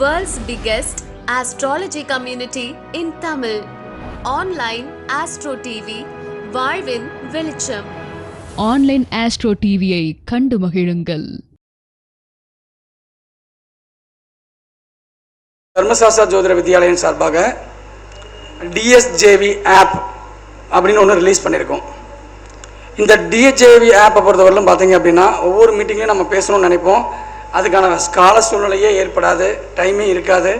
World's biggest astrology community in Tamil. Online Astro TV, வாழ்வின் வெளிச்சம். Online astro டிவியை கண்டு மகிழுங்கள். தர்மசாஸ்திரா ஜோதிட வித்யாலயம் சார்பாக டிஎஸ்ஜேவி ஆப் அப்படின்னு ஒன்று ரிலீஸ் பண்ணியிருக்கோம் இந்த டிஎஸ்ஜேவி ஆப்பை பொறுத்தவரையிலும் பார்த்தீங்க அப்படின்னா ஒவ்வொரு மீட்டிங்லையும் நம்ம பேசணும்னு நினைப்போம். அதுக்கான கால சூழ்நிலையே ஏற்படாது டைமே இருக்காது.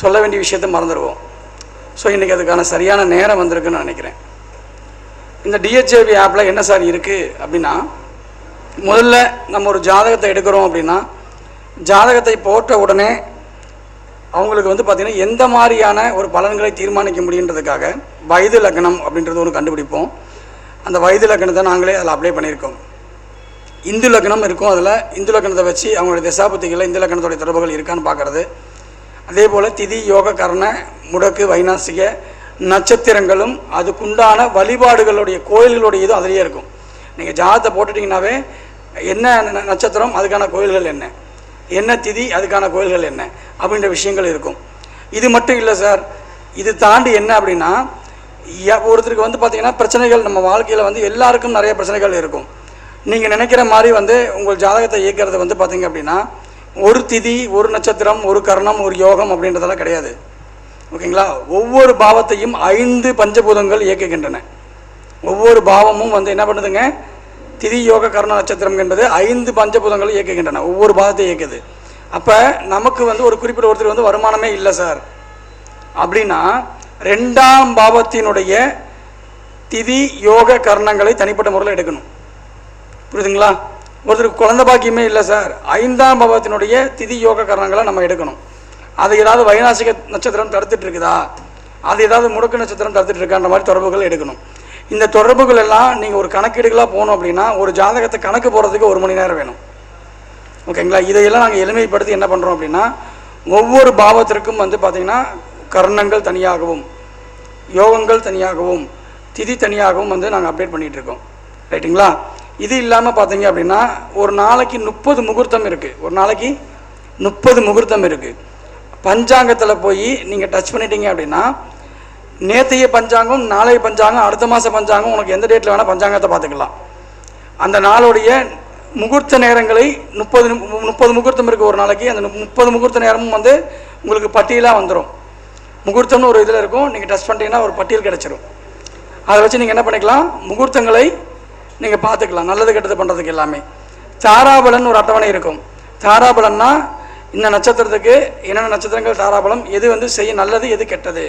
சொல்ல வேண்டிய விஷயத்தை மறந்துடுவோம் ஸோ இன்றைக்கி அதுக்கான சரியான நேரம் வந்திருக்குன்னு நினைக்கிறேன். இந்த டிஹெச்ஏவி ஆப்பில் என்ன சார் இருக்குது அப்படின்னா முதல்ல நம்ம ஒரு ஜாதகத்தை எடுக்கிறோம் அப்படின்னா ஜாதகத்தை போட்ட உடனே அவங்களுக்கு வந்து பார்த்திங்கன்னா எந்த மாதிரியான ஒரு பலன்களை தீர்மானிக்க முடியுன்றதுக்காக வயது லக்னம் அப்படின்றது ஒன்று கண்டுபிடிப்போம். அந்த வயது லக்னத்தை நாங்களே அதில் அப்ளை பண்ணியிருக்கோம். இந்து லக்னம் இருக்கும் அதில். இந்து லக்னத்தை வச்சு அவங்களுடைய திசாபுத்திகளில் இந்து லக்னத்துடைய தொடர்புகள் இருக்கான்னு பார்க்குறது. அதே போல் திதி யோக கர்ண முடக்கு வைநாசிக நட்சத்திரங்களும் அதுக்குண்டான வழிபாடுகளுடைய கோயில்களுடைய இதுவும் அதிலேயே இருக்கும். நீங்கள் ஜாதத்தை போட்டுட்டிங்கனாவே என்ன நட்சத்திரம் அதுக்கான கோயில்கள் என்ன? என்ன திதி அதுக்கான கோயில்கள் என்ன? அப்படின்ற விஷயங்கள் இருக்கும். இது மட்டும் இல்லை சார். இது தாண்டி என்ன அப்படின்னா ஒருத்தருக்கு வந்து பார்த்திங்கன்னா பிரச்சனைகள் நம்ம வாழ்க்கையில் வந்து எல்லாருக்கும் நிறைய பிரச்சனைகள் இருக்கும். நீங்கள் நினைக்கிற மாதிரி வந்து உங்கள் ஜாதகத்தை இயக்கிறது வந்து பார்த்தீங்க அப்படின்னா ஒரு திதி ஒரு நட்சத்திரம் ஒரு கர்ணம் ஒரு யோகம் அப்படின்றதெல்லாம் கிடையாது. ஓகேங்களா? ஒவ்வொரு பாவத்தையும் ஐந்து பஞ்சபூதங்கள் இயக்குகின்றன. ஒவ்வொரு பாவமும் வந்து என்ன பண்ணுதுங்க? திதி யோக கர்ண நட்சத்திரம் என்பது ஐந்து பஞ்சபூதங்கள் இயக்குகின்றன. ஒவ்வொரு பாவத்தை இயக்குது. அப்போ நமக்கு வந்து ஒரு குறிப்பிட்ட ஒருத்தர் வந்து வருமானமே இல்லை சார். அப்படின்னா ரெண்டாம் பாவத்தினுடைய திதி யோக கர்ணங்களை தனிப்பட்ட முறையில் எடுக்கணும். புரியுதுங்களா? ஒருத்தருக்கு குழந்தை பாக்கியமே இல்லை சார். ஐந்தாம் பாவத்தினுடைய திதி யோக கரணங்களை நம்ம எடுக்கணும். அது ஏதாவது வைநாசிக நட்சத்திரம் தடுத்துட்டு இருக்குதா அது ஏதாவது முடக்கு நட்சத்திரம் தடுத்துட்டு இருக்கான்ற மாதிரி தொடர்புகள் எடுக்கணும். இந்த தொடர்புகள் எல்லாம் நீங்கள் ஒரு கணக்கீடுகளாக போகணும் அப்படின்னா ஒரு ஜாதகத்தை கணக்கு போடுறதுக்கு ஒரு மணி நேரம் வேணும். ஓகேங்களா? இதையெல்லாம் நாங்கள் எளிமைப்படுத்தி என்ன பண்ணுறோம் அப்படின்னா ஒவ்வொரு பாவத்திற்கும் வந்து பார்த்திங்கன்னா கர்ணங்கள் தனியாகவும் யோகங்கள் தனியாகவும் திதி தனியாகவும் வந்து நாங்கள் அப்டேட் பண்ணிகிட்ருக்கோம் ரைட்டுங்களா இது இல்லாமல் பார்த்தீங்க அப்படின்னா ஒரு நாளைக்கு முப்பது முகூர்த்தம் இருக்குது ஒரு நாளைக்கு முப்பது முகூர்த்தம் இருக்குது பஞ்சாங்கத்தில் போய் நீங்கள் டச் பண்ணிட்டீங்க அப்படின்னா நேற்றைய பஞ்சாங்கம் நாளைய பஞ்சாங்கம் அடுத்த மாத பஞ்சாங்கம் உனக்கு எந்த டேட்டில் வேணால் பஞ்சாங்கத்தை பார்த்துக்கலாம் அந்த நாளுடைய முகூர்த்த நேரங்களை முப்பது முப்பது முகூர்த்தம் இருக்குது ஒரு நாளைக்கு அந்த முப்பது முகூர்த்த நேரமும் வந்து உங்களுக்கு பட்டியலாக வந்துடும் முகூர்த்தம்னு ஒரு இதில் இருக்கும். நீங்கள் டச் பண்ணிட்டீங்கன்னா ஒரு பட்டியல் கிடச்சிரும். அதை வச்சு நீங்கள் என்ன பண்ணிக்கலாம்? முகூர்த்தங்களை நீங்கள் பார்த்துக்கலாம் நல்லது கெட்டது பண்ணுறதுக்கு எல்லாமே. தாராபலன் ஒரு அட்டவணை இருக்கும். தாராபலன்னா இந்த நட்சத்திரத்துக்கு என்னென்ன நட்சத்திரங்கள் தாராபலம் எது வந்து செய்ய நல்லது எது கெட்டது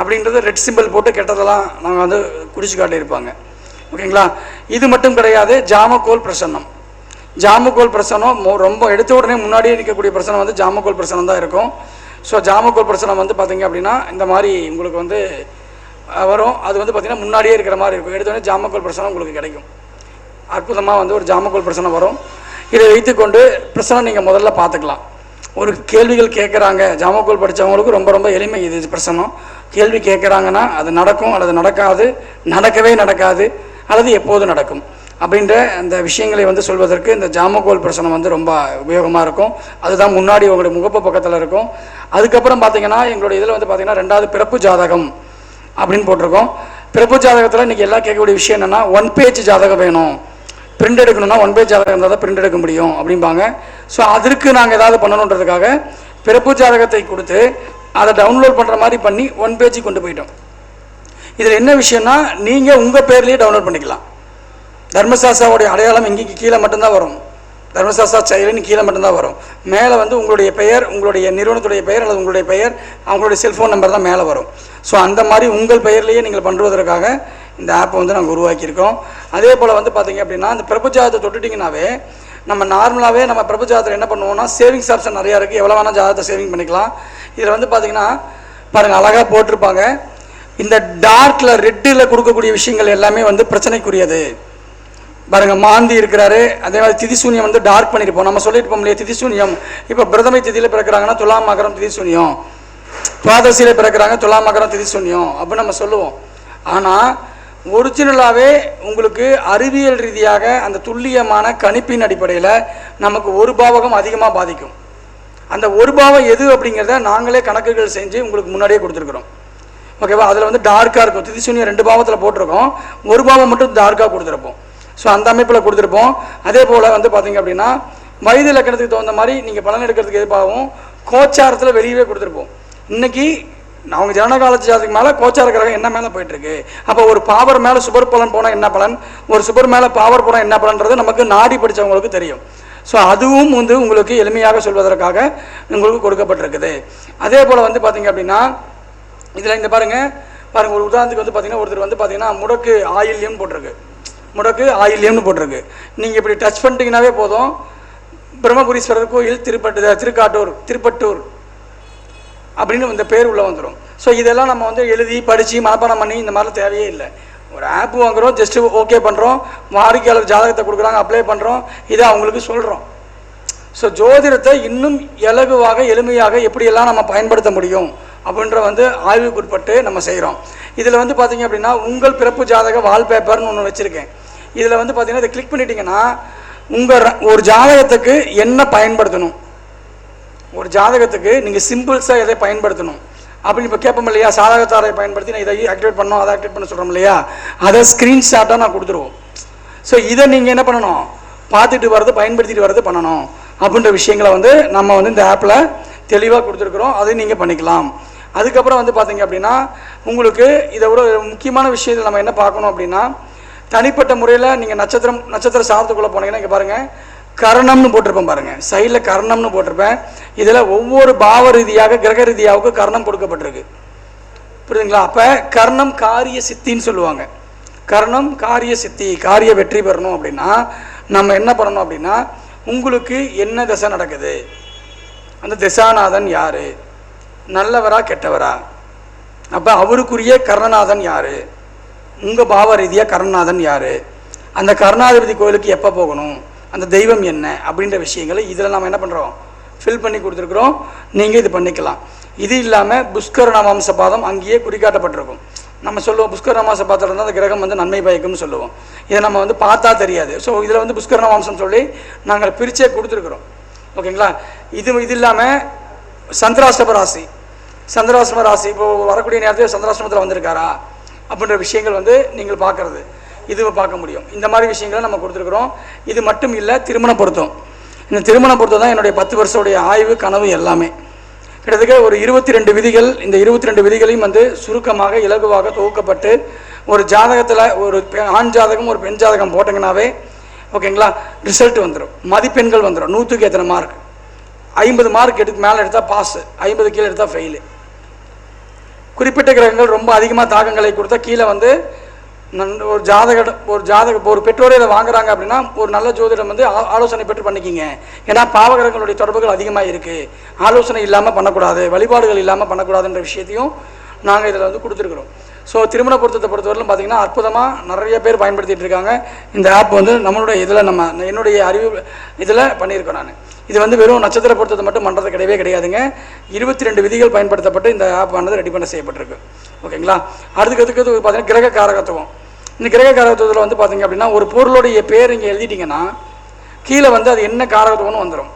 அப்படின்றது ரெட் சிம்பிள் போட்டு கெட்டதெல்லாம் நாங்கள் வந்து குறிச்சு காட்டியிருப்பாங்க. ஓகேங்களா? இது மட்டும் கிடையாது ஜாமக்கோல் பிரசன்னம். ஜாமக்கோல் பிரசனம் ரொம்ப எடுத்த உடனே முன்னாடியே நிற்கக்கூடிய பிரசனம் வந்து ஜாமக்கோல் பிரசனம் தான் இருக்கும். ஸோ ஜாமக்கோல் பிரசனம் வந்து பார்த்தீங்க அப்படின்னா இந்த மாதிரி உங்களுக்கு வந்து வரும். அது வந்து பார்த்திங்கன்னா முன்னாடியே இருக்கிற மாதிரி இருக்கும். எடுத்த உடனே ஜாமக்கோல் பிரசனம் உங்களுக்கு கிடைக்கும். அற்புதமாக வந்து ஒரு ஜாமக்கோல் பிரச்சனை வரும். இதை வைத்துக்கொண்டு பிரச்சனை நீங்கள் முதல்ல பார்த்துக்கலாம். ஒரு கேள்விகள் கேட்குறாங்க. ஜாமக்கோல் படித்தவங்களுக்கு ரொம்ப ரொம்ப எளிமை இது பிரசனம் கேள்வி கேட்குறாங்கன்னா அது நடக்கும் அல்லது நடக்காது நடக்கவே நடக்காது அல்லது எப்போது நடக்கும். அப்படின்ற அந்த விஷயங்களை வந்து சொல்வதற்கு இந்த ஜாமக்கோல் பிரசனம் வந்து ரொம்ப உபயோகமாக இருக்கும். அதுதான் முன்னாடி உங்களுடைய முகப்பு பக்கத்தில் இருக்கும். அதுக்கப்புறம் பார்த்தீங்கன்னா எங்களுடைய இதில் வந்து பார்த்தீங்கன்னா ரெண்டாவது பிறப்பு ஜாதகம் அப்படின்னு போட்டிருக்கோம். பிறப்பு ஜாதகத்தில் இன்றைக்கி எல்லாம் கேட்கக்கூடிய விஷயம் என்னென்னா ஒன் பேஜ் ஜாதகம் வேணும். பிரிண்ட் எடுக்கணும்னா ஒன் பேஜ் ஜாதகம் இருந்தால் தான் பிரிண்ட் எடுக்க முடியும் அப்படிம்பாங்க. ஸோ அதற்கு நாங்கள் ஏதாவது பண்ணணுன்றதுக்காக பிறப்பு ஜாதகத்தை கொடுத்து அதை டவுன்லோட் பண்ணுற மாதிரி பண்ணி ஒன் பேஜ் கொண்டு போயிட்டோம். இதில் என்ன விஷயம்னா நீங்கள் உங்கள் பேர்லேயே டவுன்லோட் பண்ணிக்கலாம். தர்மசாஸ்தாவுடைய அடையாளம் இங்கே கீழே மட்டும்தான் வரும். தர்மசாஸ்தா செயலின்னு கீழே மட்டும்தான் வரும். மேலே வந்து உங்களுடைய பெயர் உங்களுடைய நிறுவனத்துடைய பெயர் அல்லது உங்களுடைய பெயர் அவங்களுடைய செல்ஃபோன் நம்பர் தான் மேலே வரும். ஸோ அந்த மாதிரி உங்கள் பெயர்லேயே நீங்கள் பண்ணுவதற்காக இந்த ஆப்பை வந்து நாங்கள் உருவாக்கியிருக்கோம். அதே போல் வந்து பார்த்தீங்க அப்படின்னா இந்த பிரபுஜாதத்தை தொட்டுட்டிங்கனாவே நம்ம நார்மலாகவே நம்ம பிரபுஜாதத்தில் என்ன பண்ணுவோம்னா சேவிங்ஸ் ஆப்ஷன் நிறையா இருக்குது எவ்வளோ வேணால் ஜாதகத்தை சேவிங் பண்ணிக்கலாம். இதில் வந்து பார்த்தீங்கன்னா பாருங்கள் அழகாக போட்டிருப்பாங்க. இந்த டார்க்கில் ரெட்டில் கொடுக்கக்கூடிய விஷயங்கள் எல்லாமே வந்து பிரச்சனைக்குரியது. பாருங்க மாந்தி இருக்கிறாரு. அதே மாதிரி திதிசூன்யம் வந்து டார்க் பண்ணியிருப்போம் நம்ம சொல்லியிருப்போம் இல்லையா திதிசூன்யம் இப்போ பிரதமை திதியில் பிறக்கிறாங்கன்னா துலாம் மகரம் திதிசூன்யம் துவாதசியில் பிறக்கிறாங்க துலாம் மகரம் திதிசூன்யம் அப்படின்னு நம்ம சொல்லுவோம். ஆனால் ஒரிஜினலாகவே உங்களுக்கு அறிவியல் ரீதியாக அந்த துல்லியமான கணிப்பின் அடிப்படையில் நமக்கு ஒரு பாவகம் அதிகமாக பாதிக்கும். அந்த ஒரு பாவம் எது அப்படிங்கிறத நாங்களே கணக்குகள் செஞ்சு உங்களுக்கு முன்னாடியே கொடுத்துருக்குறோம். ஓகேவா அதில் வந்து டார்க்காக இருக்கும். திதிசூனியம் ரெண்டு பாவத்தில் போட்டிருக்கோம். ஒரு பாவம் மட்டும் டார்க்காக கொடுத்துருப்போம். ஸோ அந்த அமைப்பில் கொடுத்துருப்போம். அதே போல் வந்து பார்த்தீங்க அப்படின்னா வயது இலக்கணத்துக்கு தகுந்த மாதிரி நீங்கள் பலன் எடுக்கிறதுக்கு எதிர்ப்பாகவும் கோச்சாரத்தில் வெளியவே கொடுத்துருப்போம். இன்னைக்கு அவங்க ஜனகால ஜாதத்துக்கு மேலே கோச்சார கிரகம் என்ன மேலே போயிட்டுருக்கு? அப்போ ஒரு பாவர் மேலே சுபர் பலன் போனால் என்ன பலன்? ஒரு சுபர் மேலே பாவர் போனால் என்ன பலன்றது நமக்கு நாடி படித்தவங்களுக்கு தெரியும். ஸோ அதுவும் வந்து உங்களுக்கு எளிமையாக சொல்வதற்காக உங்களுக்கு கொடுக்கப்பட்டிருக்குது. அதே போல் வந்து பார்த்தீங்க அப்படின்னா இதில் இந்த பாருங்க பாருங்கள் ஒரு உதாரணத்துக்கு வந்து பார்த்தீங்கன்னா ஒருத்தர் வந்து பார்த்தீங்கன்னா முடக்கு ஆயில்யம்னு போட்டிருக்கு. முடக்கு ஆயில்யம்னு போட்டிருக்கு. நீங்கள் இப்படி டச் பண்ணிட்டீங்கன்னாவே போதும். பிரம்மபுரீஸ்வரர் கோயில் திருப்பட்டு திருக்காட்டூர் திருப்பட்டூர். அப்படின்னு இந்த பேர் உள்ளே வந்துடும் ஸோ இதெல்லாம் நம்ம வந்து எழுதி படித்து மனப்பாடம் பண்ணி இந்த மாதிரிலாம் தேவையே இல்லை. ஒரு ஆப் வாங்குறோம் ஜஸ்ட்டு ஓகே பண்ணுறோம் வாடிக்கையாளர் ஜாதகத்தை கொடுக்குறாங்க அப்ளை பண்ணுறோம் இதை அவங்களுக்கு சொல்கிறோம் ஸோ ஜோதிடத்தை இன்னும் இலகுவாக எளிமையாக எப்படியெல்லாம் நம்ம பயன்படுத்த முடியும் அப்படின்ற வந்து ஆய்வுக்குட்பட்டு நம்ம செய்கிறோம் இதில் வந்து பார்த்திங்க அப்படின்னா உங்கள் பிறப்பு ஜாதக வால்பேப்பர்னு ஒன்று வச்சுருக்கேன். இதில் வந்து பார்த்தீங்கன்னா இதை கிளிக் பண்ணிட்டீங்கன்னா உங்கள் ஒரு ஜாதகத்துக்கு என்ன பயன்படுத்தணும்? ஒரு ஜாதகத்துக்கு நீங்கள் சிம்பிள்ஸாக எதை பயன்படுத்தணும்? அப்படின்னு இப்போ கேட்போம் இல்லையா? சாதகத்தாரை பயன்படுத்தி நான் இதை ஆக்டிவேட் பண்ணணும் அதை ஆக்டிவேட் பண்ண சொல்கிறோம் இல்லையா? அதை ஸ்க்ரீன்ஷாட்டாக நான் கொடுத்துருவோம். ஸோ இதை நீங்கள் என்ன பண்ணணும்? பார்த்துட்டு வர்றது பயன்படுத்திட்டு வர்றது பண்ணணும். அப்படின்ற விஷயங்களை வந்து நம்ம வந்து இந்த ஆப்பில் தெளிவாக கொடுத்துருக்குறோம். அதையும் நீங்கள் பண்ணிக்கலாம். அதுக்கப்புறம் வந்து பார்த்தீங்க அப்படின்னா உங்களுக்கு இதை விட ஒரு முக்கியமான விஷயத்தில் நம்ம என்ன பார்க்கணும் அப்படின்னா தனிப்பட்ட முறையில் நீங்கள் நட்சத்திரம் நட்சத்திர சாதத்துக்குள்ளே போனீங்கன்னா இங்கே பாருங்கள் கரணம்னு போட்டிருப்பேன் பாருங்க. சைடில் கரணம்னு போட்டிருப்பேன். இதில் ஒவ்வொரு பாவ ரீதியாக கிரக ரீதியாவுக்கு கர்ணம் கொடுக்கப்பட்டிருக்கு. புரியுதுங்களா? அப்போ கர்ணம் காரிய சித்தின்னு சொல்லுவாங்க. கர்ணம் காரிய சித்தி காரிய வெற்றி பெறணும் அப்படின்னா நம்ம என்ன பண்ணணும் அப்படின்னா உங்களுக்கு என்ன திசை நடக்குது? அந்த திசாநாதன் யார்? நல்லவரா கெட்டவரா? அப்போ அவருக்குரிய கர்ணநாதன் யார்? உங்கள் பாவ ரீதியாக கர்ணநாதன் யார்? அந்த கருணாதிபதி கோயிலுக்கு எப்போ போகணும்? அந்த தெய்வம் என்ன அப்படின்ற விஷயங்களை இதில் நம்ம என்ன பண்ணுறோம் ஃபில் பண்ணி கொடுத்துருக்குறோம். நீங்கள் இது பண்ணிக்கலாம். இது இல்லாமல் புஷ்கர நவாம்ச பாதம் அங்கேயே குறிக்காட்டப்பட்டிருக்கும் நம்ம சொல்லுவோம் புஷ்கர நவாம்ச பாதத்தில் இருந்தால் அந்த கிரகம் வந்து நன்மை பயக்கும்னு சொல்லுவோம். இதை நம்ம வந்து பார்த்தா தெரியாது. ஸோ இதில் வந்து புஷ்கர நவாம்சம் சொல்லி நாங்கள் பிரிச்சே கொடுத்துருக்குறோம். ஓகேங்களா? இது இது இல்லாமல் சந்திராஷ்டம ராசி. சந்திராசிரம ராசி இப்போ வரக்கூடிய நேரத்தில் சந்திராசிரமத்தில் வந்திருக்காரா? அப்படின்ற விஷயங்கள் வந்து நீங்கள் பார்க்கறது. இது பார்க்க முடியும். இந்த மாதிரி விஷயங்களை நம்ம கொடுத்துருக்குறோம். இது மட்டும் இல்லை திருமண பொருத்தம் இந்த திருமண பொருத்தம் தான் என்னுடைய பத்து வருஷத்துடைய ஆய்வு கனவு எல்லாமே. கிட்டத்தட்ட ஒரு இருபத்தி ரெண்டு விதிகள் இந்த இருபத்தி ரெண்டு விதிகளையும் வந்து சுருக்கமாக இலகுவாக தொகுக்கப்பட்டு ஒரு ஜாதகத்தில் ஒரு பெ- ஆண் ஜாதகம் ஒரு பெண் ஜாதகம் போட்டிங்கனாவே ஓகேங்களா ரிசல்ட் வந்துடும் மதிப்பெண்கள் வந்துடும் நூற்றுக்கு எத்தனை மார்க்? ஐம்பது மார்க் எடுத்து மேலே எடுத்தால் பாஸு ஐம்பது கீழே எடுத்தால் ஃபெயிலு குறிப்பிட்ட கிரகங்கள் ரொம்ப அதிகமாக தாக்கங்களை கொடுத்தா கீழே வந்து ஒரு ஜாதக ஒரு ஜாதக ஒரு பெற்றோரே இதை வாங்குறாங்க அப்படின்னா ஒரு நல்ல ஜோதிடம் வந்து ஆலோசனை பெற்று பண்ணிக்கிங்க. ஏன்னா பாவகிரகங்களுடைய தொடர்புகள் அதிகமாக இருக்குது ஆலோசனை இல்லாமல் பண்ணக்கூடாது வழிபாடுகள் இல்லாமல் பண்ணக்கூடாதுன்ற விஷயத்தையும் நாங்கள் இதில் வந்து கொடுத்துருக்குறோம். ஸோ திருமண பொருத்தத்தை பொறுத்தவரையிலும் பார்த்தீங்கன்னா அற்புதமாக நிறைய பேர் பயன்படுத்திகிட்டு இருக்காங்க. இந்த ஆப் வந்து நம்மளுடைய இதில் நம்ம என்னுடைய அறிவு இதில் பண்ணியிருக்கோம் நான். இது வந்து வெறும் நட்சத்திர பொருத்தத்தை மட்டும் பண்ணுறது கிடையவே கிடையாதுங்க. இருபத்தி ரெண்டு விதிகள் பயன்படுத்தப்பட்டு இந்த ஆப் ஆனது ரெடி பண்ண செய்யப்பட்டிருக்கு. ஓகேங்களா அடுத்துக்கு அதுக்கு பார்த்தீங்கன்னா கிரக காரகத்துவம் இந்த கிரக காரகத்துவத்தில் வந்து பார்த்தீங்க அப்படின்னா ஒரு பொருளுடைய பேர் இங்கே எழுதிட்டிங்கன்னா கீழே வந்து அது என்ன காரகத்துவம்னு வந்துடும்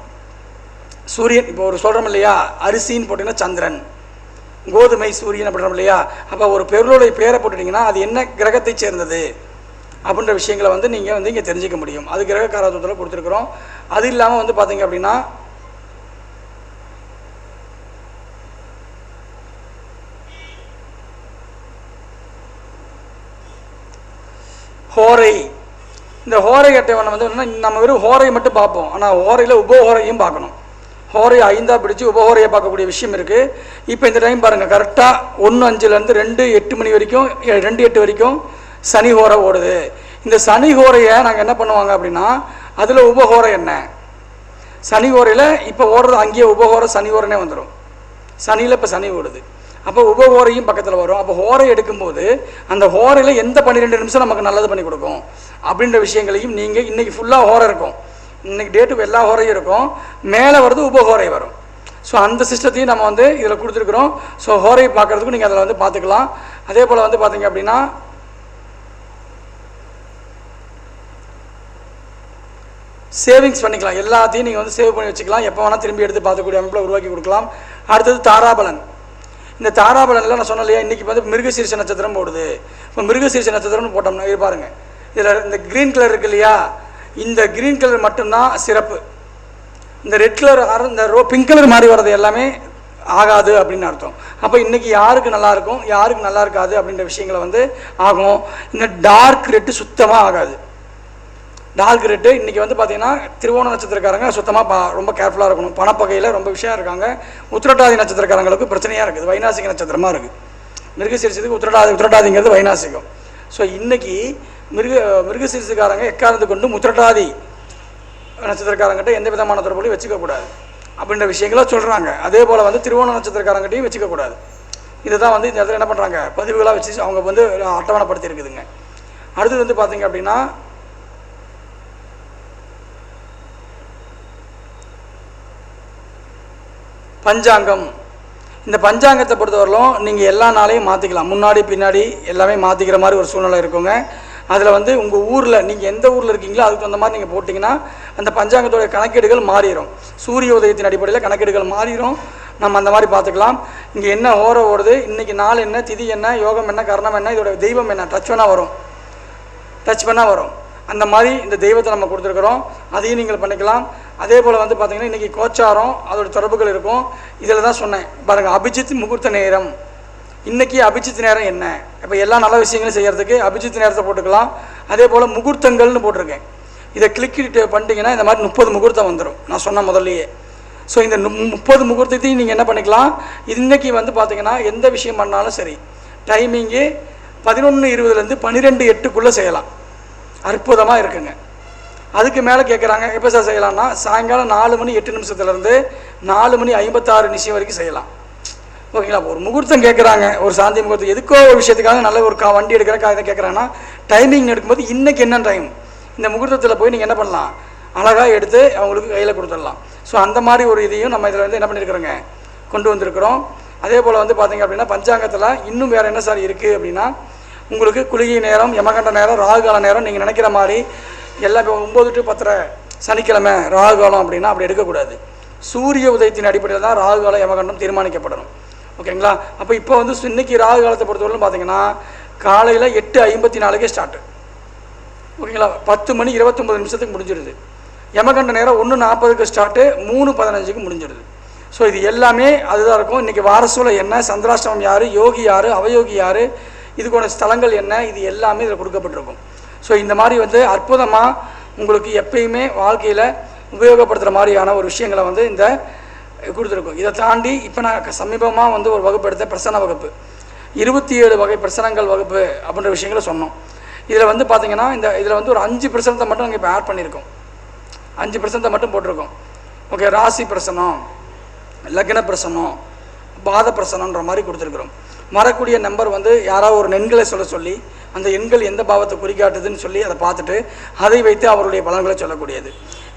சூரியன் இப்போ ஒரு சொல்கிறோம் இல்லையா? அரிசின்னு போட்டிங்கன்னா சந்திரன். கோதுமை சூரியன் அப்படின்றோம் இல்லையா? அப்போ ஒரு பொருளுடைய பேரை போட்டுட்டிங்கன்னா அது என்ன கிரகத்தை சேர்ந்தது? அப்படின்ற விஷயங்களை வந்து நீங்கள் வந்து இங்கே தெரிஞ்சுக்க முடியும். அது கிரக காரகத்துவத்தில் கொடுத்துருக்குறோம். அது இல்லாமல் வந்து பார்த்தீங்க அப்படின்னா ஹோரை. இந்த ஹோரை அட்டவணை வந்து என்னன்னா நம்ம வெறும் ஹோரை மட்டும் பார்ப்போம். ஆனால் ஹோரையில் உபஹோரையும் பார்க்கணும். ஹோரை ஐந்தாக பிடிச்சி உபஹோரையை பார்க்கக்கூடிய விஷயம் இருக்குது இப்போ இந்த டைம் பாருங்கள் கரெக்டாக ஒன்று அஞ்சுலேருந்து ரெண்டு எட்டு மணி வரைக்கும் ரெண்டு எட்டு வரைக்கும் சனி ஹோரை ஓடுது. இந்த சனி ஹோரையை நாங்கள் என்ன பண்ணுவாங்க அப்படின்னா அதில் உபஹோரை என்ன? சனி ஓரையில் இப்போ ஓடுறது அங்கேயே உபஹோரை சனி ஓரனே வந்துடும் சனியில் இப்போ சனி ஓடுது. அப்போ உபஹோரையும் பக்கத்தில் வரும். அப்போ ஹோரை எடுக்கும்போது அந்த ஹோரையில் எந்த பன்னிரெண்டு நிமிஷம் நமக்கு நல்லது பண்ணி கொடுக்கும்? அப்படின்ற விஷயங்களையும் நீங்கள் இன்றைக்கி ஃபுல்லாக ஹோரை இருக்கும். இன்றைக்கி டேட்டு எல்லா ஹோரையும் இருக்கும். மேலே வருது உபஹோரை வரும். ஸோ அந்த சிஸ்டத்தையும் நம்ம வந்து இதில் கொடுத்துருக்குறோம். ஸோ ஹோரை பார்க்குறதுக்கும் நீங்கள் அதில் வந்து பார்த்துக்கலாம். அதே போல் வந்து பார்த்தீங்க அப்படின்னா சேவிங்ஸ் பண்ணிக்கலாம். எல்லாத்தையும் நீங்கள் வந்து சேவ் பண்ணி வச்சுக்கலாம். எப்போ வேணால் திரும்பி எடுத்து பார்த்துக்கூடிய அமைப்பில் உருவாக்கி கொடுக்கலாம். அடுத்தது தாராபலன். இந்த தாராபலன்லாம் நான் சொன்னேன் இல்லையா இன்றைக்கி வந்து மிருகசீரிச நட்சத்திரம் போடுது. இப்போ மிருகசீரிச நட்சத்திரம்னு போட்டோம்னா இது பாருங்கள் இதில் இந்த க்ரீன் கலர் இருக்கு இல்லையா இந்த க்ரீன் கலர் மட்டும்தான் சிறப்பு. இந்த ரெட் கலர் இந்த ரோ பிங்க் கலர் மாதிரி வர்றது எல்லாமே ஆகாது அப்படின்னு அர்த்தம். அப்போ இன்றைக்கி யாருக்கு நல்லாயிருக்கும் யாருக்கு நல்லா இருக்காது அப்படின்ற விஷயங்களை வந்து ஆகும். இந்த டார்க் ரெட்டு சுத்தமாக ஆகாது. Dark red. இன்றைக்கி வந்து பார்த்தீங்கன்னா திருவோண நட்சத்திரக்காரங்க சுத்தமாக பா ரொம்ப கேர்ஃபுல்லாக இருக்கணும். பணப்பகையில் ரொம்ப விஷயம் இருக்காங்க. உத்திரட்டாதி நட்சத்திரக்காரங்களுக்கு பிரச்சனையாக இருக்குது. வைநாசிக நட்சத்திரமாக இருக்குது. மிருகசீரிசத்துக்கு உத்திரட்டாதி உத்திரட்டாதிங்கிறது வைநாசிகம் ஸோ இன்றைக்கி மிருக மிருகசீரிசுக்காரங்க எக்காரணத்தை கொண்டு உத்திரட்டாதி நட்சத்திரக்காரங்கிட்ட எந்த விதமான தொடர்புலையும் வச்சுக்கக்கூடாது அப்படின்ற விஷயங்கள சொல்கிறாங்க அதே போல் வந்து திருவோண நட்சத்திரக்காரங்கிட்டையும் வச்சுக்கக்கூடாது இதுதான் வந்து இந்த இடத்துல என்ன பண்ணுறாங்க பதிவுகளாக வச்சு அவங்க வந்து அட்டவணைப்படுத்தி இருக்குதுங்க அடுத்தது வந்து பார்த்தீங்க அப்படின்னா பஞ்சாங்கம். இந்த பஞ்சாங்கத்தை பொறுத்தவரையிலும் நீங்கள் எல்லா நாளையும் மாற்றிக்கலாம் முன்னாடி பின்னாடி எல்லாமே மாற்றிக்கிற மாதிரி ஒரு சூழ்நிலை இருக்குங்க. அதில் வந்து உங்கள் ஊரில் நீங்கள் எந்த ஊரில் இருக்கீங்களோ அதுக்கு தகுந்த மாதிரி நீங்கள் போட்டிங்கன்னா அந்த பஞ்சாங்கத்தோட கணக்கீடுகள் மாறிடும் சூரிய உதயத்தின் அடிப்படையில் கணக்கீடுகள் மாறிடும் நம்ம அந்த மாதிரி பார்த்துக்கலாம். இங்கே என்ன ஓர ஓடுது இன்றைக்கி நாள் என்ன திதி என்ன யோகம் என்ன கரணம் என்ன இதோட தெய்வம் என்ன டச் பண்ணால் வரும். டச் பண்ணால் வரும். அந்த மாதிரி இந்த தெய்வத்தை நம்ம கொடுத்துருக்குறோம். அதையும் நீங்கள் பண்ணிக்கலாம். அதே போல் வந்து பார்த்தீங்கன்னா இன்றைக்கி கோச்சாரம் அதோட தொடர்புகள் இருக்கும். இதில் தான் சொன்னேன். பாருங்கள் அபிஜித் முகூர்த்த நேரம். இன்றைக்கி அபிஜித் நேரம் என்ன? இப்போ எல்லா நல்ல விஷயங்களும் செய்கிறதுக்கு அபிஜித் நேரத்தை போட்டுக்கலாம். அதே போல் முகூர்த்தங்கள்னு போட்டிருக்கேன். இதை கிளிக் பண்ணிட்டீங்கன்னா இந்த மாதிரி முப்பது முகூர்த்தம் வந்துடும் நான் சொன்ன முதல்லையே. ஸோ இந்த நு- முப்பது முகூர்த்தத்தையும் நீங்கள் என்ன பண்ணிக்கலாம்? இன்றைக்கி வந்து பார்த்தீங்கன்னா எந்த விஷயம் பண்ணாலும் சரி டைமிங்கு பதினொன்று இருபதுலேருந்து பன்னிரெண்டு எட்டுக்குள்ளே செய்யலாம். அற்புதமாக இருக்குங்க. அதுக்கு மேலே கேட்குறாங்க எப்போ சார் செய்யலாம்னா சாயங்காலம் நாலு மணி எட்டு நிமிஷத்துலேருந்து நாலு மணி ஐம்பத்தாறு நிமிஷம் வரைக்கும் செய்யலாம். ஓகேங்களா? ஒரு முகூர்த்தம் கேட்குறாங்க ஒரு சாந்தி முகூர்த்தம். எதுக்கோ ஒரு விஷயத்துக்காக நல்ல ஒரு கா வண்டி எடுக்கிறக்காக இதை கேட்குறாங்கன்னா டைமிங் எடுக்கும்போது இன்றைக்கி என்ன டைம் இந்த முகூர்த்தத்தில் போய் நீங்கள் என்ன பண்ணலாம்? அழகாக எடுத்து அவங்களுக்கு கையில் கொடுத்துடலாம். ஸோ அந்த மாதிரி ஒரு இதையும் நம்ம இதில் வந்து என்ன பண்ணியிருக்கிறோங்க கொண்டு வந்திருக்கிறோம். அதே போல் வந்து பார்த்தீங்க அப்படின்னா பஞ்சாங்கத்தில் இன்னும் வேறு என்ன சார் இருக்குது அப்படின்னா உங்களுக்கு குளிகை நேரம் யமகண்ட நேரம் ராகுகால நேரம் நீங்கள் நினைக்கிற மாதிரி எல்லா இப்போ ஒம்பது டு பத்தரை சனிக்கிழமை ராகுகாலம் அப்படின்னா அப்படி எடுக்கக்கூடாது. சூரிய உதயத்தின் அடிப்படையில் தான் ராகுகாலம் யமகண்டம் தீர்மானிக்கப்படணும். ஓகேங்களா? அப்போ இப்போ வந்து இன்னைக்கு ராகு காலத்தை பொறுத்தவரையிலும் பார்த்தீங்கன்னா காலையில் எட்டு ஐம்பத்தி நாலுக்கே ஸ்டார்ட்டு ஓகேங்களா? பத்து மணி இருபத்தொம்பது நிமிஷத்துக்கு முடிஞ்சிடுது யமகண்ட நேரம் ஒன்று நாற்பதுக்கு ஸ்டார்ட்டு மூணு பதினஞ்சுக்கு முடிஞ்சிடுது ஸோ இது எல்லாமே அதுதான் இருக்கும். இன்றைக்கி வாரசூல என்ன? சந்திராஷ்டமம் யார்? யோகி யார்? அவயோகி யார்? இதுக்கோட ஸ்தலங்கள் என்ன? இது எல்லாமே இதில் கொடுக்கப்பட்டிருக்கும். ஸோ இந்த மாதிரி வந்து அற்புதமாக உங்களுக்கு எப்பயுமே வாழ்க்கையில் உபயோகப்படுத்துகிற மாதிரியான ஒரு விஷயங்களை வந்து இந்த கொடுத்துருக்கோம். இதை தாண்டி இப்போ நான் சமீபமாக வந்து ஒரு வகுப்பு எடுத்த பிரசன்ன வகுப்பு. இருபத்தி ஏழு வகை பிரசனங்கள் வகுப்பு அப்படின்ற விஷயங்களை சொன்னோம். இதில் வந்து பார்த்தீங்கன்னா இந்த இதில் வந்து ஒரு அஞ்சு பிரசனத்தை மட்டும் நாங்கள் இப்போ ஆட் பண்ணியிருக்கோம். அஞ்சு பிரசனத்தை மட்டும் போட்டிருக்கோம். ஓகே ராசி பிரசனம் லக்ன பிரசனம் பாத பிரசனன்ற மாதிரி கொடுத்துருக்குறோம். வரக்கூடிய நம்பர் வந்து யாராவது ஒரு எண்களை சொல்ல சொல்லி அந்த எண்கள் எந்த பாவத்தை குறிக்காட்டுதுன்னு சொல்லி அதை பார்த்துட்டு அதை வைத்து அவருடைய பலன்களை சொல்லக்கூடியது.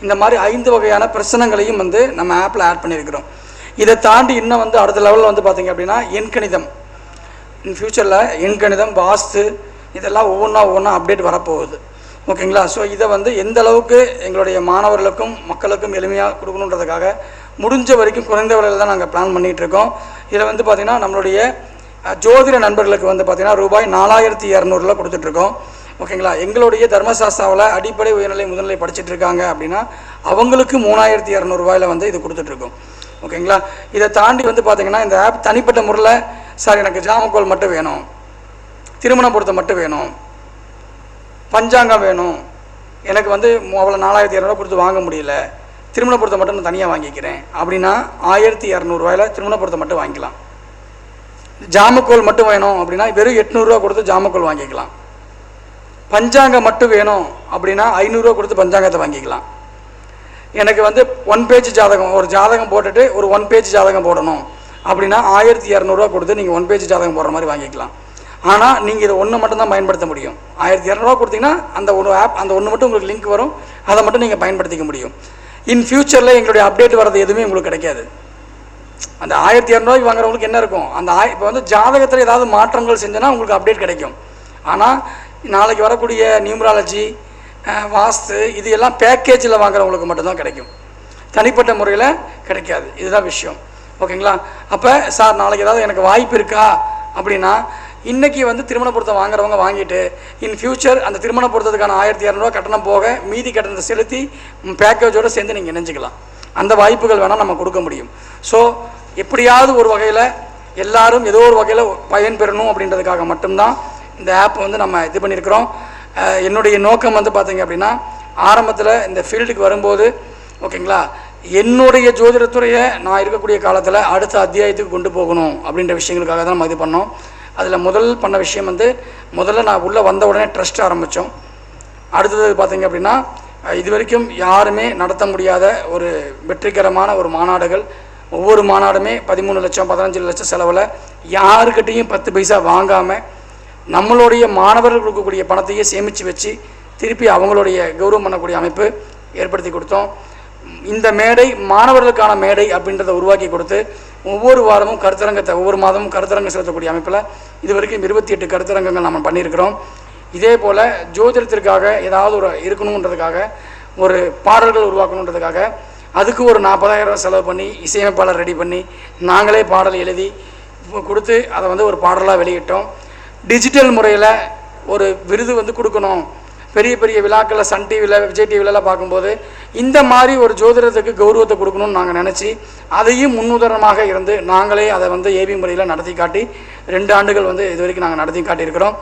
இந்த மாதிரி ஐந்து வகையான பிரச்சனைகளையும் வந்து நம்ம ஆப்பில் ஆட் பண்ணியிருக்கிறோம். இதை தாண்டி இன்னும் வந்து அடுத்த லெவலில் வந்து பார்த்தீங்க அப்படின்னா எண்கணிதம். இன் ஃப்யூச்சரில் எண்கணிதம் வாஸ்து இதெல்லாம் ஒவ்வொன்றா ஒவ்வொன்றா அப்டேட் வரப்போகுது. ஓகேங்களா ஸோ இதை வந்து எந்த அளவுக்கு எங்களுடைய மாணவர்களுக்கும் மக்களுக்கும் எளிமையாக கொடுக்கணுன்றதுக்காக முடிஞ்ச வரைக்கும் குறைந்த விலையில் தான் நாங்கள் பிளான் பண்ணிகிட்டு இருக்கோம். இதில் வந்து பார்த்திங்கன்னா நம்மளுடைய ஜோதிட நண்பர்களுக்கு வந்து பார்த்திங்கன்னா ரூபாய் நாலாயிரத்தி இரநூறுல கொடுத்துட்ருக்கோம். ஓகேங்களா? எங்களுடைய தர்மசாஸ்தாவில் அடிப்படை உயர்நிலை முதல்நிலை படிச்சுட்டு இருக்காங்க அப்படின்னா அவங்களுக்கு மூணாயிரத்தி இரநூறுவாயில் வந்து இது கொடுத்துட்ருக்கோம். ஓகேங்களா? இதை தாண்டி வந்து பார்த்தீங்கன்னா இந்த ஆப் தனிப்பட்ட முறையில் சார் எனக்கு ஜாமக்கோல் மட்டும் வேணும். திருமண பொருத்தம் மட்டும் வேணும். பஞ்சாங்கம் வேணும். எனக்கு வந்து அவ்வளோ நாலாயிரத்தி இரநூறுவா கொடுத்து வாங்க முடியல. திருமண பொருத்தம் மட்டும் நான் தனியாக வாங்கிக்கிறேன். அப்படின்னா ஆயிரத்தி இரநூறுவாயில் திருமண பொருத்தம் மட்டும் வாங்கிக்கலாம். ஜாமக்கோல் மட்டும் வேணும் அப்படின்னா வெறும் எட்நூறுரூவா கொடுத்து ஜாமக்கோல் வாங்கிக்கலாம். பஞ்சாங்கம் மட்டும் வேணும் அப்படின்னா ஐநூறுரூவா கொடுத்து பஞ்சாங்கத்தை வாங்கிக்கலாம். எனக்கு வந்து ஒன் பேஜ் ஜாதகம் ஒரு ஜாதகம் போட்டுட்டு ஒரு ஒன் பேஜ் ஜாதகம் போடணும் அப்படின்னா ஆயிரத்தி இரநூறுவா கொடுத்து நீங்கள் ஒன் பேஜ் ஜாதகம் போடுற மாதிரி வாங்கிக்கலாம். ஆனால் நீங்கள் இதை ஒன்று மட்டும் தான் பயன்படுத்த முடியும். ஆயிரத்தி இரநூறுவா கொடுத்தீங்கன்னா அந்த ஒரு ஆப் அந்த ஒன்று மட்டும் உங்களுக்கு லிங்க் வரும். அதை மட்டும் நீங்கள் பயன்படுத்திக்க முடியும். இன் ஃபியூச்சரில் எங்களுடைய அப்டேட் வர்றது எதுவுமே உங்களுக்கு கிடைக்காது. அந்த ஆயிரத்தி இரநூறுவாய்க்கு வாங்குறவங்களுக்கு என்ன இருக்கும்? அந்த ஆய் இப்போ வந்து ஜாதகத்தில் ஏதாவது மாற்றங்கள் செஞ்சோன்னா உங்களுக்கு அப்டேட் கிடைக்கும். ஆனால் நாளைக்கு வரக்கூடிய நியூமராலஜி வாஸ்து இது எல்லாம் பேக்கேஜில் வாங்குறவங்களுக்கு மட்டும்தான் கிடைக்கும். தனிப்பட்ட முறையில் கிடைக்காது. இதுதான் விஷயம். ஓகேங்களா? அப்போ சார் நாளைக்கு ஏதாவது எனக்கு வாய்ப்பு இருக்கா? அப்படின்னா இன்றைக்கி வந்து திருமண பொருத்தம் வாங்குறவங்க வாங்கிட்டு இன் ஃபியூச்சர் அந்த திருமண பொருத்தத்துக்கான ஆயிரத்தி இரநூறுவா கட்டணம் போக மீதி கட்டணத்தை செலுத்தி பேக்கேஜோடு சேர்ந்து நீங்கள் இணைஞ்சிக்கலாம். அந்த வாய்ப்புகள் வேணால் நம்ம கொடுக்க முடியும். ஸோ எப்படியாவது ஒரு வகையில் எல்லாரும் ஏதோ ஒரு வகையில் பயன்பெறணும் அப்படின்றதுக்காக மட்டும்தான் இந்த ஆப் வந்து நம்ம இது பண்ணியிருக்கிறோம். என்னுடைய நோக்கம் வந்து பார்த்தீங்க அப்படின்னா ஆரம்பத்தில் இந்த ஃபீல்டுக்கு வரும்போது ஓகேங்களா என்னுடைய ஜோதிடத்துறையை நான் இருக்கக்கூடிய காலத்தில் அடுத்த அத்தியாயத்துக்கு கொண்டு போகணும் அப்படின்ற விஷயங்களுக்காக தான் நம்ம இது பண்ணோம். அதில் முதல் பண்ண விஷயம் வந்து முதல்ல நான் உள்ளே வந்த உடனே ட்ரஸ்ட் ஆரம்பித்தோம் அடுத்தது பார்த்தீங்க அப்படின்னா இது வரைக்கும் யாருமே நடத்த முடியாத ஒரு வெற்றிகரமான ஒரு மாநாடுகள் ஒவ்வொரு மாநாடுமே பதிமூணு லட்சம் பதினஞ்சு லட்சம் செலவில் யாருக்கிட்டேயும் பத்து பைசா வாங்காமல் நம்மளுடைய மாணவர்கள் கொடுக்கக்கூடிய பணத்தையே சேமித்து வச்சு திருப்பி அவங்களுடைய கௌரவம் பண்ணக்கூடிய அமைப்பு ஏற்படுத்தி கொடுத்தோம். இந்த மேடை மாணவர்களுக்கான மேடை அப்படின்றத உருவாக்கி கொடுத்து ஒவ்வொரு வாரமும் கருத்தரங்கத்தை ஒவ்வொரு மாதமும் கருத்தரங்கம் செலுத்தக்கூடிய அமைப்பில் இது வரைக்கும் இருபத்தி எட்டு கருத்தரங்கங்கள் நம்ம பண்ணியிருக்கிறோம். இதே போல் ஜோதிடத்திற்காக ஏதாவது ஒரு இருக்கணுன்றதுக்காக ஒரு பாடல்கள் உருவாக்கணுன்றதுக்காக அதுக்கு ஒரு நாற்பதாயிரம் செலவு பண்ணி இசையமைப்பாளர் ரெடி பண்ணி நாங்களே பாடல் எழுதி கொடுத்து அதை வந்து ஒரு பாடலாக வெளியிட்டோம். டிஜிட்டல் முறையில் ஒரு விருது வந்து கொடுக்கணும். பெரிய பெரிய விழாக்களில் சன் டிவியில் விஜய் டிவிலலாம் பார்க்கும்போது இந்த மாதிரி ஒரு ஜோதிடத்துக்கு கௌரவத்தை கொடுக்கணும்னு நாங்கள் நினச்சி அதையும் முன்னுதாரணமாக இருந்து நாங்களே அதை வந்து ஏபி முறையில் நடத்தி காட்டி ரெண்டு ஆண்டுகள் வந்து இது வரைக்கும் நாங்கள் நடத்தி காட்டியிருக்கிறோம்.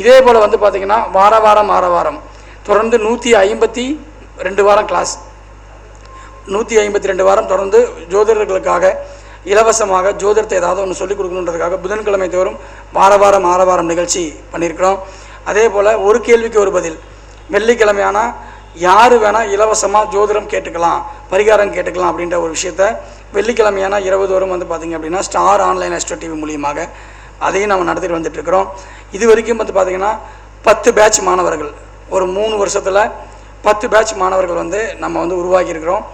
இதே போல் வந்து பார்த்திங்கன்னா வார வாரம் வார வாரம் தொடர்ந்து நூற்றி ஐம்பத்தி ரெண்டு வாரம் கிளாஸ் நூற்றி ஐம்பத்தி ரெண்டு வாரம் தொடர்ந்து ஜோதிடர்களுக்காக இலவசமாக ஜோதிடத்தை ஏதாவது ஒன்று சொல்லிக் கொடுக்கணுன்றதுக்காக புதன்கிழமை தோறும் வார வாரம் ஆர வாரம் நிகழ்ச்சி பண்ணியிருக்கிறோம். அதே போல் ஒரு கேள்விக்கு ஒரு பதில். வெள்ளிக்கிழமையானா யார் வேணால் இலவசமாக ஜோதிடம் கேட்டுக்கலாம் பரிகாரம் கேட்டுக்கலாம் அப்படின்ற ஒரு விஷயத்த வெள்ளிக்கிழமையான இரவு தோறும் வந்து பார்த்திங்க அப்படின்னா ஸ்டார் ஆன்லைன் எஸ்டோ டிவி மூலியமாக அதையும் நம்ம நடத்திட்டு வந்துட்டுருக்கிறோம். இது வரைக்கும் வந்து பார்த்திங்கன்னா பத்து பேட்ச் மாணவர்கள். ஒரு மூணு வருஷத்தில் பத்து பேட்ச் மாணவர்கள் வந்து நம்ம வந்து உருவாக்கியிருக்கிறோம்.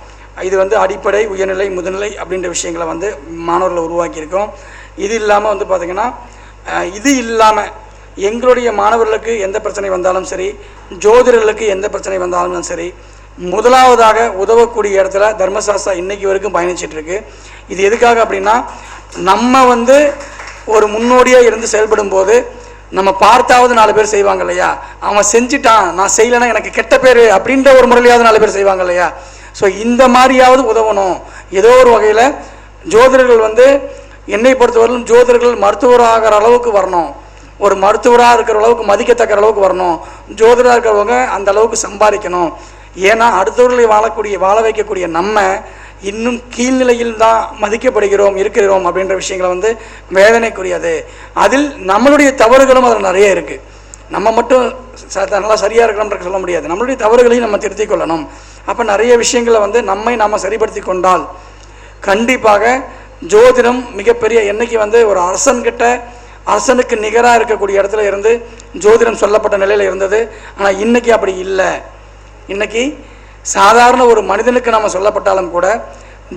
இது வந்து அடிப்படை உயர்நிலை முதுநிலை அப்படின்ற விஷயங்களை வந்து மாணவர்களை உருவாக்கியிருக்கோம். இது இல்லாமல் வந்து பார்த்திங்கன்னா இது இல்லாமல் எங்களுடைய மாணவர்களுக்கு எந்த பிரச்சனை வந்தாலும் சரி ஜோதிடர்களுக்கு எந்த பிரச்சனை வந்தாலும் சரி முதலாவதாக உதவக்கூடிய இடத்துல தர்மசாஸ்தா இன்றைக்கி வரைக்கும் பயணிச்சிட்ருக்கு இது எதுக்காக அப்படின்னா நம்ம வந்து ஒரு முன்னோடியாக இருந்து செயல்படும் போது நம்ம பார்த்தாவது நாலு பேர் செய்வாங்க இல்லையா? அவன் செஞ்சிட்டான் நான் செய்யலைன்னா எனக்கு கெட்ட பேர் அப்படின்ற ஒரு முறையிலாவது நாலு பேர் செய்வாங்க இல்லையா? ஸோ இந்த மாதிரியாவது உதவணும். ஏதோ ஒரு வகையில் ஜோதிடர்கள் வந்து என்னை பொறுத்தவரையிலும் ஜோதிடர்கள் மருத்துவராகிற அளவுக்கு வரணும். ஒரு மருத்துவராக இருக்கிற அளவுக்கு மதிக்கத்தக்க அளவுக்கு வரணும். ஜோதிடராக இருக்கிறவங்க அந்த அளவுக்கு சம்பாதிக்கணும். ஏன்னா அடுத்தவர்களை வாழக்கூடிய வாழ வைக்கக்கூடிய நம்ம இன்னும் கீழ்நிலையில் தான் மதிக்கப்படுகிறோம் இருக்கிறோம் அப்படின்ற விஷயங்களை வந்து வேதனைக்குரியது. அதில் நம்மளுடைய தவறுகளும் அதில் நிறைய இருக்குது நம்ம மட்டும் ச நல்லா சரியாக இருக்கணும்ன்ற சொல்ல முடியாது. நம்மளுடைய தவறுகளையும் நம்ம திருத்திக் கொள்ளணும். அப்போ நிறைய விஷயங்களை வந்து நம்மை நாம் சரிப்படுத்தி கொண்டால் கண்டிப்பாக ஜோதிடம் மிகப்பெரிய என்னைக்கு வந்து ஒரு அரசன்கிட்ட அரசனுக்கு நிகராக இருக்கக்கூடிய இடத்துல இருந்து ஜோதிடம் சொல்லப்பட்ட நிலையில் இருந்தது. ஆனால் இன்றைக்கி அப்படி இல்லை. இன்றைக்கி சாதாரண ஒரு மனிதனுக்கு நம்ம சொல்லப்பட்டாலும் கூட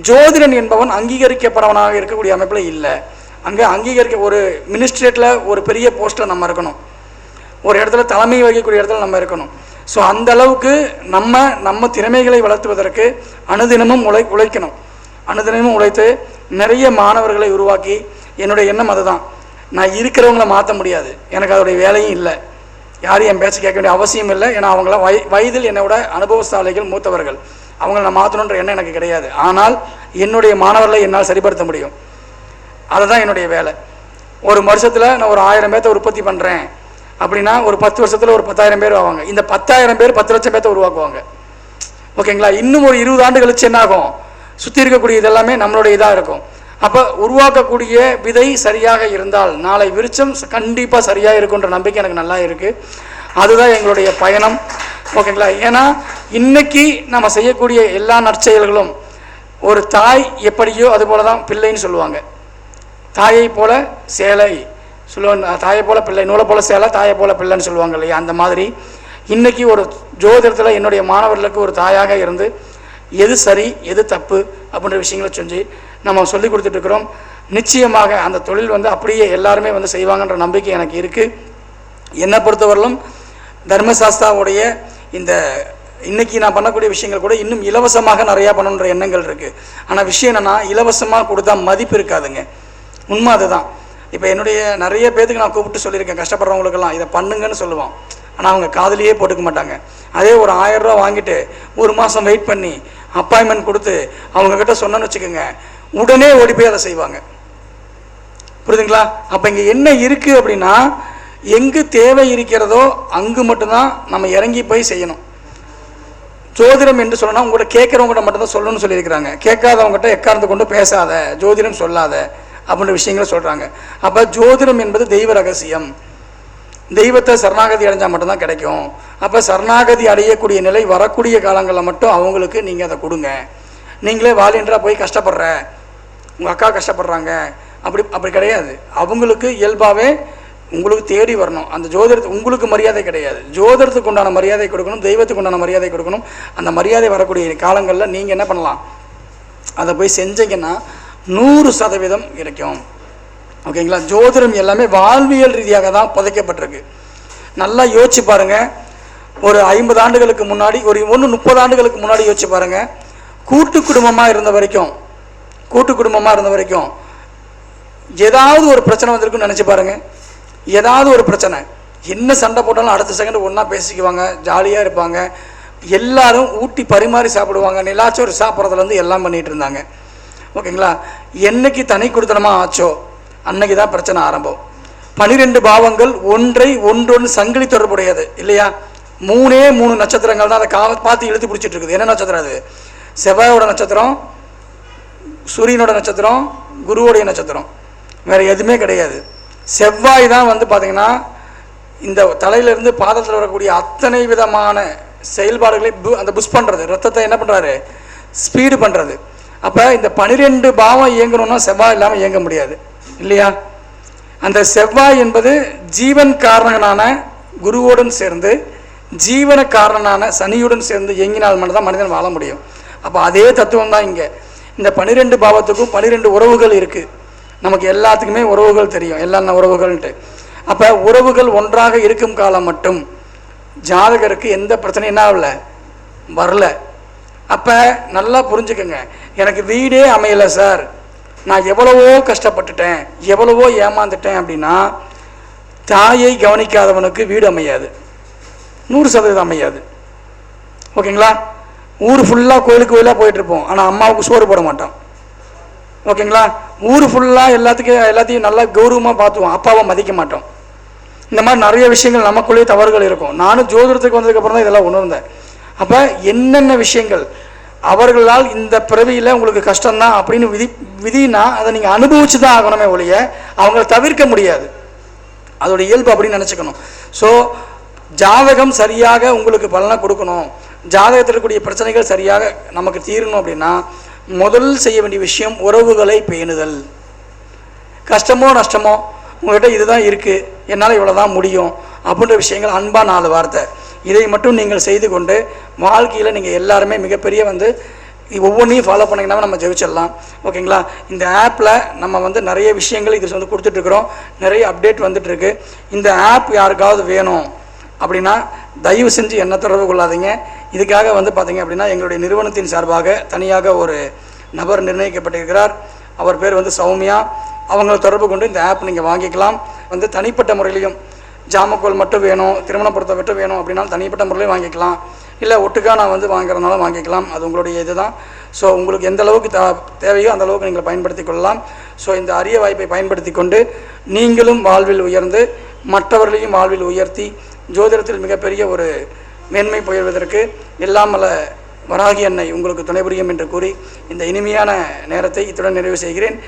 ஜோதிடன் என்பவன் அங்கீகரிக்கப்படவனாக இருக்கக்கூடிய அமைப்பில் இல்லை. அங்கே அங்கீகரிக்க ஒரு மினிஸ்ட்ரேட்டில் ஒரு பெரிய போஸ்ட்டில் நம்ம இருக்கணும். ஒரு இடத்துல தலைமை வகிக்கக்கூடிய இடத்துல நம்ம இருக்கணும். ஸோ அந்த அளவுக்கு நம்ம நம்ம திறமைகளை வளர்த்துவதற்கு அனுதினமும் உழை உழைக்கணும். அனுதினமும் உழைத்து நிறைய மாணவர்களை உருவாக்கி என்னுடைய எண்ணம் அதுதான். நான் இருக்கிறவங்கள மாற்ற முடியாது. எனக்கு அதோடைய வேலையும் இல்லை. யாரும் என் பேச்சு கேட்க வேண்டிய அவசியம் இல்லை. ஏன்னா அவங்கள வய வயதில் என்னோட அனுபவசாலைகள் மூத்தவர்கள். அவங்கள நான் மாற்றணுன்ற எண்ணம் எனக்கு கிடையாது. ஆனால் என்னுடைய மாணவர்களை என்னால் சரிப்படுத்த முடியும். அதுதான் என்னுடைய வேலை. ஒரு வருஷத்தில் நான் ஒரு ஆயிரம் பேர்த்த உற்பத்தி பண்ணுறேன் அப்படின்னா ஒரு பத்து வருஷத்தில் ஒரு பத்தாயிரம் பேர் ஆவாங்க இந்த பத்தாயிரம் பேர் பத்து லட்சம் பேர்த்த உருவாக்குவாங்க. ஓகேங்களா? இன்னும் ஒரு இருபது ஆண்டு கழிச்சு என்ன ஆகும்? சுற்றி இருக்கக்கூடிய இதெல்லாமே நம்மளுடைய இதாக இருக்கும். அப்போ உருவாக்கக்கூடிய விதை சரியாக இருந்தால் நாளை விருச்சம் கண்டிப்பாக சரியாக இருக்குன்ற நம்பிக்கை எனக்கு நல்லா இருக்குது அதுதான் எங்களுடைய பயணம். ஓகேங்களா? ஏன்னா இன்னைக்கு நம்ம செய்யக்கூடிய எல்லா நற்செயல்களும் ஒரு தாய் எப்படியோ அது போல தான் பிள்ளைன்னு சொல்லுவாங்க. தாயை போல சேலை சொல்லுவாங்க தாயை போல பிள்ளை நூலை போல சேலை தாயை போல பிள்ளைன்னு சொல்லுவாங்க இல்லையா? அந்த மாதிரி இன்னைக்கு ஒரு ஜோதிடத்தில் என்னுடைய மாணவர்களுக்கு ஒரு தாயாக இருந்து எது சரி எது தப்பு அப்படின்ற விஷயங்களை செஞ்சு நம்ம சொல்லி கொடுத்துட்ருக்குறோம் நிச்சயமாக அந்த தொழில் வந்து அப்படியே எல்லாருமே வந்து செய்வாங்கன்ற நம்பிக்கை எனக்கு இருக்குது என்னை பொறுத்தவரையிலும் தர்மசாஸ்தாவுடைய இந்த இன்றைக்கி நான் பண்ணக்கூடிய விஷயங்கள் கூட இன்னும் இலவசமாக நிறையா பண்ணணுன்ற எண்ணங்கள் இருக்குது ஆனால் விஷயம் என்னென்னா இலவசமாக கொடுத்தா மதிப்பு இருக்காதுங்க. உண்மை அதுதான். இப்போ என்னுடைய நிறைய பேத்துக்கு நான் கூப்பிட்டு சொல்லியிருக்கேன் கஷ்டப்படுறவங்களுக்கெல்லாம். இதை பண்ணுங்கன்னு சொல்லுவான். ஆனால் அவங்க காதலியே போட்டுக்க மாட்டாங்க. அதே ஒரு ஆயிரம் ரூபா வாங்கிட்டு ஒரு மாதம் வெயிட் பண்ணி அப்பாயின்மெண்ட் கொடுத்து அவங்கக்கிட்ட சொன்னேன்னு வச்சுக்கோங்க உடனே ஓடி போய் அதை செய்வாங்க. புரியுதுங்களா? அப்போ இங்கே என்ன இருக்குது அப்படின்னா எங்கு தேவை இருக்கிறதோ அங்கு மட்டும்தான் நம்ம இறங்கி போய் செய்யணும். ஜோதிடம் என்று சொல்லணும்னா உங்கள்கிட்ட கேட்குறவங்ககிட்ட மட்டும்தான் சொல்லணும்னு சொல்லியிருக்கிறாங்க. கேட்காதவங்ககிட்ட எக்காரந்து கொண்டு பேசாத ஜோதிடம் சொல்லாத. அப்படின்ற விஷயங்களை சொல்கிறாங்க அப்போ ஜோதிடம் என்பது தெய்வ ரகசியம். தெய்வத்தை சரணாகதி அடைஞ்சால் மட்டும்தான் கிடைக்கும். அப்போ சரணாகதி அடையக்கூடிய நிலை வரக்கூடிய காலங்களில் மட்டும் அவங்களுக்கு நீங்கள் அதை கொடுங்க. நீங்களே வாலின்றா போய் கஷ்டப்படுற. உங்கள் அக்கா கஷ்டப்படுறாங்க. அப்படி அப்படி கிடையாது. அவங்களுக்கு இயல்பாகவே உங்களுக்கு தேடி வரணும். அந்த ஜோதிடத்து உங்களுக்கு மரியாதை கிடையாது. ஜோதிடத்துக்கு உண்டான மரியாதை கொடுக்கணும். தெய்வத்துக்கு உண்டான மரியாதை கொடுக்கணும். அந்த மரியாதை வரக்கூடிய காலங்களில் நீங்கள் என்ன பண்ணலாம்? அதை போய் செஞ்சீங்கன்னா நூறு சதவீதம் கிடைக்கும். ஓகேங்களா? ஜோதிடம் எல்லாமே வாழ்வியல் ரீதியாக தான் புதைக்கப்பட்டிருக்கு. நல்லா யோசிச்சு பாருங்க. ஒரு ஐம்பது ஆண்டுகளுக்கு முன்னாடி ஒரு ஒன்று முப்பது ஆண்டுகளுக்கு முன்னாடி யோசிச்சு பாருங்க. கூட்டு குடும்பமாக இருந்த வரைக்கும் கூட்டு குடும்பமாக இருந்த வரைக்கும் ஏதாவது ஒரு பிரச்சனை வந்திருக்குன்னு நினச்சி பாருங்க. ஏதாவது ஒரு பிரச்சனை. என்ன சண்டை போட்டாலும் அடுத்த செகண்ட் ஒன்றா பேசிக்குவாங்க ஜாலியாக இருப்பாங்க. எல்லாரும் ஊட்டி பரிமாறி சாப்பிடுவாங்க. நிலாச்சோறு சாப்பிட்றதுலேருந்து எல்லாம் பண்ணிகிட்டு இருந்தாங்க. ஓகேங்களா? என்னைக்கு தனி கொடுத்தனமாக ஆச்சோ அன்னைக்கு தான் பிரச்சனை ஆரம்பம். பனிரெண்டு பாவங்கள் ஒன்றை ஒன்றொன்று சங்கிலி தொடர்புடையது இல்லையா? மூணே மூணு நட்சத்திரங்கள் தான் அதை கால பார்த்து இழுத்து பிடிச்சிட்டு இருக்குது. என்ன நட்சத்திரம் அது? செவ்வாயோட நட்சத்திரம் சூரியனோட நட்சத்திரம் குருவோடைய நட்சத்திரம். வேறு எதுவுமே கிடையாது. செவ்வாய் தான் வந்து பார்த்திங்கன்னா இந்த தலையிலிருந்து பாதத்தில் வரக்கூடிய அத்தனை விதமான செயல்பாடுகளை பு- அந்த புஷ் பண்ணுறது ரத்தத்தை என்ன பண்ணுறாரு ஸ்பீடு பண்ணுறது அப்போ இந்த பனிரெண்டு பாவம் இயங்கணும்னா செவ்வாய் இல்லாமல் இயங்க முடியாது. இல்லையா? அந்த செவ்வாய் என்பது ஜீவன் காரணனான குருவோடன் சேர்ந்து ஜீவன காரணனான சனியுடன் சேர்ந்து இயங்கினால் மட்டும்தான் மனிதன் வாழ முடியும். அப்போ அதே தத்துவம் தான் இங்கே. இந்த பனிரெண்டு பாவத்துக்கும் பனிரெண்டு உறவுகள் இருக்குது நமக்கு எல்லாத்துக்குமே உறவுகள் தெரியும். எல்லா உறவுகள்ன்ட்டு. அப்போ உறவுகள் ஒன்றாக இருக்கும் காலம் மட்டும் ஜாதகருக்கு எந்த பிரச்சனையும் என்ன ஆகல? வரல. அப்போ நல்லா புரிஞ்சுக்கோங்க. எனக்கு வீடே அமையலை சார். நான் எவ்வளவோ கஷ்டப்பட்டுட்டேன் எவ்வளவோ ஏமாந்துட்டேன் அப்படின்னா தாயை கவனிக்காதவனுக்கு வீடு அமையாது. நூறு சதவீதம் அமையாது. ஓகேங்களா? ஊர் ஃபுல்லாக கோயிலுக்கு கோயிலாக போயிட்டுருப்போம். ஆனால் அம்மாவுக்கு சோறு போட மாட்டான் ஓகேங்களா? ஊர் ஃபுல்லாக எல்லாத்துக்கும் எல்லாத்தையும் நல்லா கௌரவமாக பார்த்துவோம் அப்பாவை மதிக்க மாட்டோம். இந்த மாதிரி நிறைய விஷயங்கள் நமக்குள்ளேயே தவறுகள் இருக்கும். நானும் ஜோதிடத்துக்கு வந்ததுக்கப்புறம் தான் இதெல்லாம் உணர்ந்தேன். அப்போ என்னென்ன விஷயங்கள்? அவர்களால் இந்த பிறவியில் உங்களுக்கு கஷ்டம்தான் அப்படின்னு விதி விதினா அதை நீங்கள் அனுபவிச்சு தான் ஆகணுமே ஒழிய அவங்கள தவிர்க்க முடியாது. அதோட இயல்பு அப்படின்னு நினச்சிக்கணும். ஸோ ஜாதகம் சரியாக உங்களுக்கு பலனை கொடுக்கணும். ஜாதகத்தில் இருக்கக்கூடிய பிரச்சனைகள் சரியாக நமக்கு தீரணும் அப்படின்னா முதல் செய்ய வேண்டிய விஷயம் உறவுகளை பேணுதல். கஷ்டமோ நஷ்டமோ உங்கள்கிட்ட இதுதான் இருக்குது என்னால் இவ்வளோ தான் முடியும். அப்படின்ற விஷயங்கள் அன்பாக நாலு வார்த்தை. இதை மட்டும் நீங்கள் செய்து கொண்டு வாழ்க்கையில் நீங்கள் எல்லாருமே மிகப்பெரிய வந்து ஒவ்வொன்றையும் ஃபாலோ பண்ணிங்கன்னா நம்ம ஜெயிச்சிடலாம். ஓகேங்களா? இந்த ஆப்பில் நம்ம வந்து நிறைய விஷயங்கள் இது வந்து கொடுத்துட்ருக்குறோம் நிறைய அப்டேட் வந்துட்டுருக்கு இந்த ஆப் யாருக்காவது வேணும் அப்படின்னா தயவு செஞ்சு என்ன தொடர்பு கொள்ளாதீங்க. இதுக்காக வந்து பார்த்தீங்க அப்படின்னா எங்களுடைய நிறுவனத்தின் சார்பாக தனியாக ஒரு நபர் நிர்ணயிக்கப்பட்டிருக்கிறார். அவர் பேர் வந்து சௌமியா. அவங்கள தொடர்பு கொண்டு இந்த ஆப் நீங்கள் வாங்கிக்கலாம். வந்து தனிப்பட்ட முறையிலையும் ஜாமக்கோல் மட்டும் வேணும் திருமணப்படுத்த மட்டும் வேணும் அப்படின்னாலும் தனிப்பட்ட முறையிலையும் வாங்கிக்கலாம். இல்லை ஒட்டுக்காக நான் வந்து வாங்குறதுனால வாங்கிக்கலாம். அது உங்களுடைய இது தான் ஸோ உங்களுக்கு எந்த அளவுக்கு தே தேவையோ அந்த அளவுக்கு நீங்கள் பயன்படுத்தி கொள்ளலாம். ஸோ இந்த அரிய வாய்ப்பை பயன்படுத்தி கொண்டு நீங்களும் வாழ்வில் உயர்ந்து மற்றவர்களையும் வாழ்வில் உயர்த்தி ஜோதிடத்தில் மிகப்பெரிய ஒரு மேன்மை புயர்வதற்கு எல்லாம் வராகி அன்னை உங்களுக்கு துணை புரியும் என்று கூறி இந்த இனிமையான நேரத்தை இத்துடன் நிறைவு செய்கிறேன்.